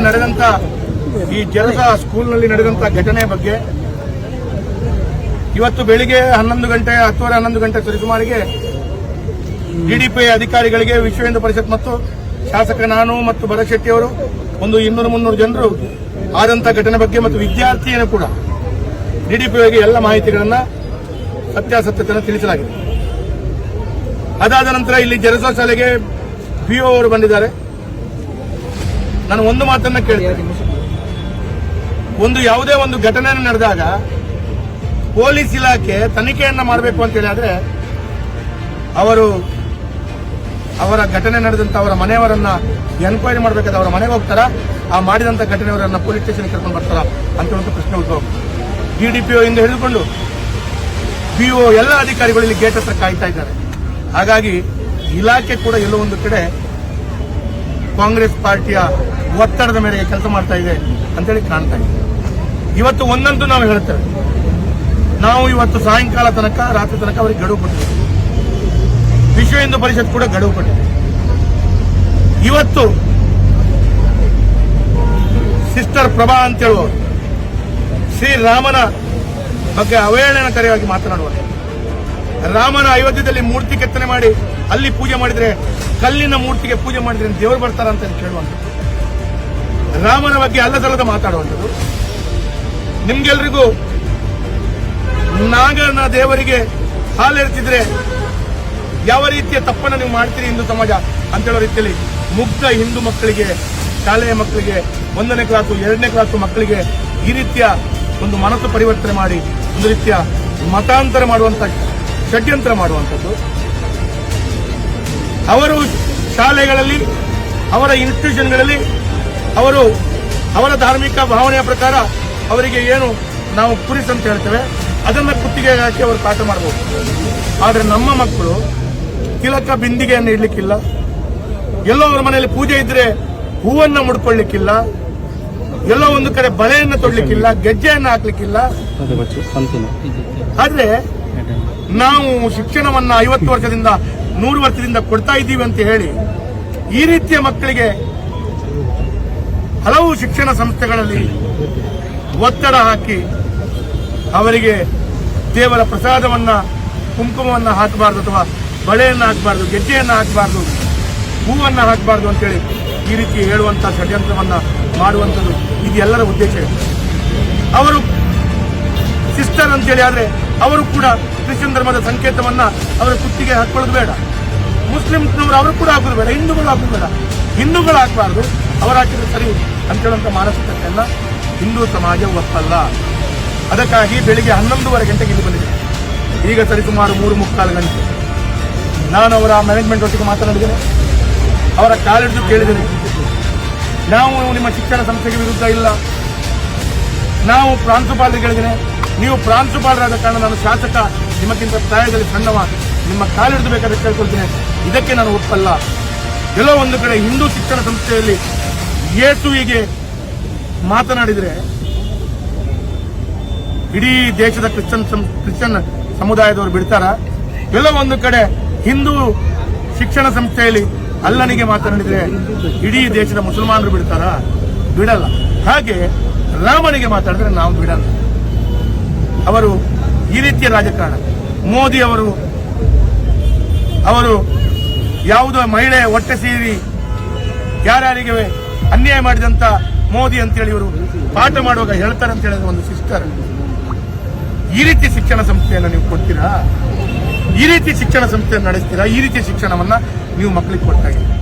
ಇಲ್ಲಿ ನಡೆದಂತ ಈ ಜಲಸ ಸ್ಕೂಲ್ನಲ್ಲಿ ನಡೆದಂತ ಘಟನೆ ಬಗ್ಗೆ ಇವತ್ತು ಬೆಳಿಗ್ಗೆ ಹನ್ನೊಂದು ಗಂಟೆ, ಹತ್ತುವರೆ, ಹನ್ನೊಂದು ಗಂಟೆ ಸರಿಸುಮಾರಿಗೆ ಡಿಡಿಪಿ ಅಧಿಕಾರಿಗಳಿಗೆ ವಿಶ್ವ ಹಿಂದೂ ಪರಿಷತ್ ಮತ್ತು ಶಾಸಕ ನಾನು ಮತ್ತು ಭರತ್ ಅವರು ಒಂದು ಇನ್ನೂರು ಮುನ್ನೂರು ಜನರು ಆದಂತ ಘಟನೆ ಬಗ್ಗೆ ಮತ್ತು ವಿದ್ಯಾರ್ಥಿಯನ್ನು ಕೂಡ ಡಿಡಿಪಿಗೆ ಎಲ್ಲ ಮಾಹಿತಿಗಳನ್ನು ಸತ್ಯಾಸತ್ಯತೆಯನ್ನು ತಿಳಿಸಲಾಗಿದೆ. ಅದಾದ ನಂತರ ಇಲ್ಲಿ ಜನಸಾ ಶಾಲೆಗೆ ಪಿಒ ಅವರು ಬಂದಿದ್ದಾರೆ. ನಾನು ಒಂದು ಮಾತನ್ನ ಕೇಳಿ ಒಂದು ಯಾವುದೇ ಒಂದು ಘಟನೆ ನಡೆದಾಗ ಪೊಲೀಸ್ ಇಲಾಖೆ ತನಿಖೆಯನ್ನ ಮಾಡಬೇಕು ಅಂತ ಹೇಳಿದ್ರೆ ಅವರು ಅವರ ಘಟನೆ ನಡೆದಂತ ಅವರ ಮನೆಯವರನ್ನ ಎನ್ಕ್ವೈರಿ ಮಾಡಬೇಕಾದ್ರೆ ಅವರ ಮನೆಗೆ ಹೋಗ್ತಾರ? ಆ ಮಾಡಿದಂತ ಘಟನೆಯವರನ್ನ ಪೊಲೀಸ್ ಸ್ಟೇಷನ್ ಕರ್ಕೊಂಡು ಬರ್ತಾರ ಅಂತ ಒಂದು ಪ್ರಶ್ನೆ ಉದ್ಭವ ಡಿಡಿಪಿಒ ಇಂದ ಹಿಡಿದುಕೊಂಡು ಪಿಒ ಎಲ್ಲ ಅಧಿಕಾರಿಗಳು ಇಲ್ಲಿ ಗೇಟ್ ಹತ್ರ ಕಾಯ್ತಾ ಇದ್ದಾರೆ. ಹಾಗಾಗಿ ಇಲಾಖೆ ಕೂಡ ಎಲ್ಲೋ ಒಂದು ಕಡೆ ಕಾಂಗ್ರೆಸ್ ಪಾರ್ಟಿಯ ಒತ್ತಡದ ಮೇರೆಗೆ ಕೆಲಸ ಮಾಡ್ತಾ ಇದೆ ಅಂತೇಳಿ ಕಾಣ್ತಾ ಇದೆ. ಇವತ್ತು ಒಂದಂತೂ ನಾವು ಹೇಳ್ತೇವೆ ನಾವು ಇವತ್ತು ಸಾಯಂಕಾಲ ತನಕ, ರಾತ್ರಿ ತನಕ ಅವರಿಗೆ ಗಡುವು ಕೊಟ್ಟಿದ್ದೇವೆ. ವಿಶ್ವ ಹಿಂದೂ ಪರಿಷತ್ ಕೂಡ ಗಡುವು ಕೊಟ್ಟಿದೆ. ಇವತ್ತು ಸಿಸ್ಟರ್ ಪ್ರಭಾ ಅಂತ ಹೇಳುವವರು ಶ್ರೀರಾಮನ ಬಗ್ಗೆ ಅವಹೇಳನಕಾರಿಯಾಗಿ ಮಾತನಾಡುವರು. ರಾಮನ ಅಯೋಧ್ಯದಲ್ಲಿ ಮೂರ್ತಿ ಕೆತ್ತನೆ ಮಾಡಿ, ಅಲ್ಲಿ ಪೂಜೆ ಮಾಡಿದ್ರೆ ಕಲ್ಲಿನ ಮೂರ್ತಿಗೆ ಪೂಜೆ ಮಾಡಿದ್ರೆ ದೇವರು ಬರ್ತಾರ ಅಂತ ಕೇಳುವಂಥದ್ದು. ರಾಮನ ಬಗ್ಗೆ ಅಲ್ಲದಲ್ಲದ ಮಾತಾಡುವಂಥದ್ದು. ನಿಮ್ಗೆಲ್ರಿಗೂ ನಾಗನ ದೇವರಿಗೆ ಹಾಲೆರ್ತಿದ್ರೆ ಯಾವ ರೀತಿಯ ತಪ್ಪನ್ನು ನೀವು ಮಾಡ್ತೀರಿ ಹಿಂದೂ ಸಮಾಜ ಅಂತ ಹೇಳೋ ರೀತಿಯಲ್ಲಿ ಮುಗ್ಧ ಹಿಂದೂ ಮಕ್ಕಳಿಗೆ, ಶಾಲೆಯ ಮಕ್ಕಳಿಗೆ, ಒಂದನೇ ಕ್ಲಾಸು ಎರಡನೇ ಕ್ಲಾಸು ಮಕ್ಕಳಿಗೆ ಈ ರೀತಿಯ ಒಂದು ಮನಸ್ಸು ಪರಿವರ್ತನೆ ಮಾಡಿ, ಒಂದು ರೀತಿಯ ಮತಾಂತರ ಮಾಡುವಂತ ಷಡ್ಯಂತ್ರ ಮಾಡುವಂಥದ್ದು. ಅವರು ಶಾಲೆಗಳಲ್ಲಿ, ಅವರ ಇನ್ಸ್ಟಿಟ್ಯೂಷನ್ಗಳಲ್ಲಿ ಅವರು ಅವರ ಧಾರ್ಮಿಕ ಭಾವನೆಯ ಪ್ರಕಾರ ಅವರಿಗೆ ಏನು ನಾವು ಪುರಿಸ್ ಅಂತ ಹೇಳ್ತೇವೆ, ಅದನ್ನ ಕುತ್ತಿಗೆ ಹಾಕಿ ಅವರು ಪಾಠ ಮಾಡಬಹುದು ಆದ್ರೆ ನಮ್ಮ ಮಕ್ಕಳು ತಿಲಕ ಬಿಂದಿಗೆಯನ್ನು ಇಡ್ಲಿಕ್ಕಿಲ್ಲ. ಎಲ್ಲೋ ಅವರ ಮನೆಯಲ್ಲಿ ಪೂಜೆ ಇದ್ರೆ ಹೂವನ್ನ ಮುಡ್ಕೊಳ್ಲಿಕ್ಕಿಲ್ಲ ಎಲ್ಲೋ ಒಂದು ಕಡೆ ಬಲೆಯನ್ನ ತೊಡ್ಲಿಕ್ಕಿಲ್ಲ, ಗೆಜ್ಜೆಯನ್ನ ಹಾಕ್ಲಿಕ್ಕಿಲ್ಲ. ಆದ್ರೆ ನಾವು ಶಿಕ್ಷಣವನ್ನ ಐವತ್ತು ವರ್ಷದಿಂದ, ನೂರು ವರ್ಷದಿಂದ ಕೊಡ್ತಾ ಇದ್ದೀವಿ ಅಂತ ಹೇಳಿ ಈ ರೀತಿಯ ಮಕ್ಕಳಿಗೆ ಹಲವು ಶಿಕ್ಷಣ ಸಂಸ್ಥೆಗಳಲ್ಲಿ ಒತ್ತಡ ಹಾಕಿ ಅವರಿಗೆ ದೇವರ ಪ್ರಸಾದವನ್ನ, ಕುಂಕುಮವನ್ನ ಹಾಕಬಾರ್ದು ಅಥವಾ ಬಳೆಯನ್ನ ಹಾಕಬಾರ್ದು, ಗೆಜ್ಜೆಯನ್ನ ಹಾಕಬಾರ್ದು, ಹೂವನ್ನು ಹಾಕಬಾರ್ದು ಅಂತೇಳಿ ಈ ರೀತಿ ಹೇಳುವಂಥ ಷಡ್ಯಂತ್ರವನ್ನು ಮಾಡುವಂಥದ್ದು ಇದು ಎಲ್ಲರ ಉದ್ದೇಶ. ಅವರು ಸಿಸ್ಟರ್ ಅಂತೇಳಿ ಆದ್ರೆ ಅವರು ಕೂಡ ಕ್ರಿಶ್ಚಿಯನ್ ಧರ್ಮದ ಸಂಕೇತವನ್ನ ಅವರ ಕುತ್ತಿಗೆ ಹಾಕೊಳ್ಳೋದು ಬೇಡ. ಮುಸ್ಲಿಮ್ಸ್ನವರು ಅವರು ಕೂಡ ಹಾಕೋದು ಬೇಡ, ಹಿಂದೂಗಳು ಹಾಕೋದು ಬೇಡ. ಹಿಂದೂಗಳು ಹಾಕಬಾರ್ದು. ಅವರು ಹಾಕಿದ್ರೆ ಸರಿ ಹೇಳುವಂತ ಮಾನಸಿಕತೆಯನ್ನ ಹಿಂದೂ ಸಮಾಜ ಒಪ್ಪಲ್ಲ. ಅದಕ್ಕಾಗಿ ಬೆಳಿಗ್ಗೆ ಹನ್ನೊಂದುವರೆ ಗಂಟೆಗೆ ಇಲ್ಲಿ ಬಂದಿದೆ ಈಗ ಸರಿಸುಮಾರು ಮೂರು ಮುಕ್ಕಾಲು ಗಂಟೆ. ನಾನು ಅವರ ಮ್ಯಾನೇಜ್ಮೆಂಟ್ ಒಟ್ಟಿಗೆ ಮಾತನಾಡಿದ್ದೇನೆ. ಅವರ ಕಾಲಿಡಿದು ಕೇಳಿದ್ದೇನೆ. ನಾವು ನಿಮ್ಮ ಶಿಕ್ಷಣ ಸಂಸ್ಥೆಗೆ ವಿರುದ್ಧ ಇಲ್ಲ. ನಾವು ಪ್ರಾಂಶುಪಾಲರಿಗೆ ಹೇಳಿದ್ದೇನೆ ನೀವು ಪ್ರಾಂಶುಪಾಲರಾದ ಕಾರಣ ನಾನು ಶಾಸಕ ನಿಮಗಿಂತ ಪ್ರಾಯದಲ್ಲಿ ಸಣ್ಣವ. ನಿಮ್ಮ ಕಾಲಿಡಿದು ಬೇಕಾದ್ರೆ ಕೇಳ್ಕೊಳ್ತೇನೆ. ಇದಕ್ಕೆ ನಾನು ಒಪ್ಪಲ್ಲ. ಎಲ್ಲೋ ಒಂದು ಕಡೆ ಹಿಂದೂ ಶಿಕ್ಷಣ ಸಂಸ್ಥೆಯಲ್ಲಿ ಯೇಸುವಿಗೆ ಮಾತನಾಡಿದರೆ ಇಡೀ ದೇಶದ ಕ್ರಿಶ್ಚಿಯನ್ ಸಂ- ಕ್ರಿಶ್ಚಿಯನ್ ಸಮುದಾಯದವರು ಬಿಡ್ತಾರ? ಎಲ್ಲ ಒಂದು ಕಡೆ ಹಿಂದೂ ಶಿಕ್ಷಣ ಸಂಸ್ಥೆಯಲ್ಲಿ ಅಲ್ಲನಿಗೆ ಮಾತನಾಡಿದರೆ ಇಡೀ ದೇಶದ ಮುಸಲ್ಮಾನರು ಬಿಡ್ತಾರ? ಬಿಡಲ್ಲ. ಹಾಗೆ ರಾಮನಿಗೆ ಮಾತಾಡಿದ್ರೆ ನಾವು ಬಿಡಲ್ಲ. ಅವರು ಈ ರೀತಿಯ ರಾಜಕಾರಣ. ಮೋದಿ ಅವರು ಅವರು ಯಾವುದೋ ಮಹಿಳೆ ಹೊಟ್ಟೆ ಸೇರಿ ಯಾರ್ಯಾರಿಗೆ ಅನ್ಯಾಯ ಮಾಡಿದಂತ ಮೋದಿ ಅಂತೇಳಿ ಇವರು ಪಾಠ ಮಾಡುವಾಗ ಹೇಳ್ತಾರೆ ಅಂತ ಹೇಳಿದ್ರೆ ಒಂದು ಸಿಸ್ಟರ್. ಈ ರೀತಿ ಶಿಕ್ಷಣ ಸಂಸ್ಥೆಯನ್ನು ನೀವು ಕೊಡ್ತೀರಾ? ಈ ರೀತಿ ಶಿಕ್ಷಣ ಸಂಸ್ಥೆಯನ್ನು ನಡೆಸ್ತೀರಾ? ಈ ರೀತಿ ಶಿಕ್ಷಣವನ್ನ ನೀವು ಮಕ್ಕಳಿಗೆ ಕೊಡ್ತಾ ಇದ್ದೀರಾ?